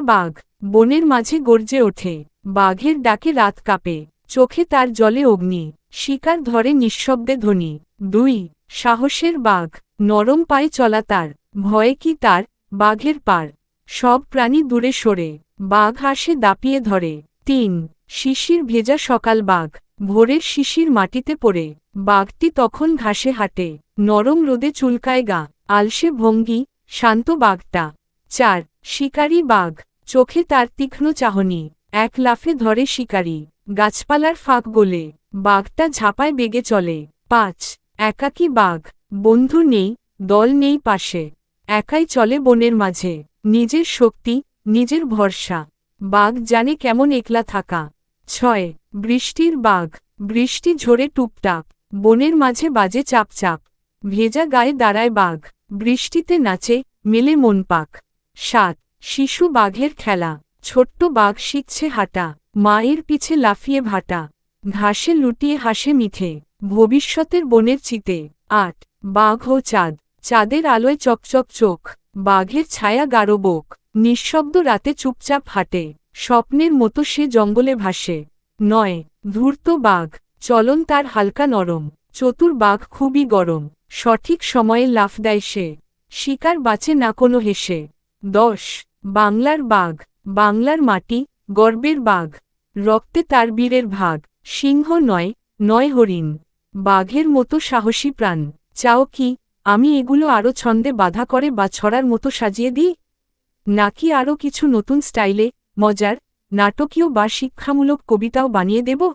বাঘ বনের মাঝে গর্জে ওঠে। বাঘের ডাকে রাত কাঁপে। চোখে তার জলে অগ্নি। শিকার ধরে নিঃশব্দে ধ্বনি। দুই, সাহসের বাঘ। নরম পায়ে চলা তার। ভয়ে কি তার? বাঘের পার। সব প্রাণী দূরে সরে। বাঘ আসে দাপিয়ে ধরে। তিন, শিশির ভেজা সকাল বাঘ। ভোরের শিশির মাটিতে পড়ে। বাঘটি তখন ঘাসে হাঁটে। নরম রোদে চুলকায় গা। আলসে ভঙ্গি। শান্ত বাঘটা। চার, শিকারী বাঘ। চোখে তার তীক্ষ্ণ চাহনি। এক লাফে ধরে শিকারী। গাছপালার ফাঁক গোলে। বাঘটা ঝাঁপায় বেগে চলে। পাঁচ। একাকী বাঘ। বন্ধু নেই, দল নেই পাশে। একাই চলে বনের মাঝে। নিজের শক্তি, নিজের ভরসা। বাঘ জানে কেমন একলা থাকা। ছয়। বৃষ্টির বাঘ। বৃষ্টি ঝরে টুপটাপ। বনের মাঝে বাজে চাপ চাপ। ভেজা গায়ে দাঁড়ায় বাঘ। বৃষ্টিতে নাচে, মেলে মন পাক। সাত। শিশু বাঘের খেলা। ছোট্ট বাঘ শিখছে হাঁটা। মায়ের পিছে লাফিয়ে ভাটা। ঘাসে লুটিয়ে হাসে মিঠে। ভবিষ্যতের বনের চিতে। আট, বাঘ ও চাঁদ। চাঁদের আলোয় চকচক চোখ। বাঘের ছায়া গাঢ় বোক। নিঃশব্দ রাতে চুপচাপ হাঁটে। স্বপ্নের মতো সে জঙ্গলে ভাসে। নয়, ধূর্ত বাঘ। চলন তার হালকা নরম। চতুর বাঘ খুবই গরম। সঠিক সময়ে লাফ দেয় সে। শিকার বাঁচে না কোনো হেসে। দশ, বাংলার বাঘ, বাংলার মাটি, গর্বের বাঘ, রক্তে তার বীরের ভাগ, সিংহ নয় নয় হরিণ, বাঘের মতো সাহসী প্রাণ, চাও কি, আমি এগুলো আরও ছন্দে বাধা করে বা ছড়ার মতো সাজিয়ে দিই? নাকি আরও কিছু নতুন স্টাইলে, মজার, নাটকীয় বা শিক্ষামূলক কবিতাও বানিয়ে দেব?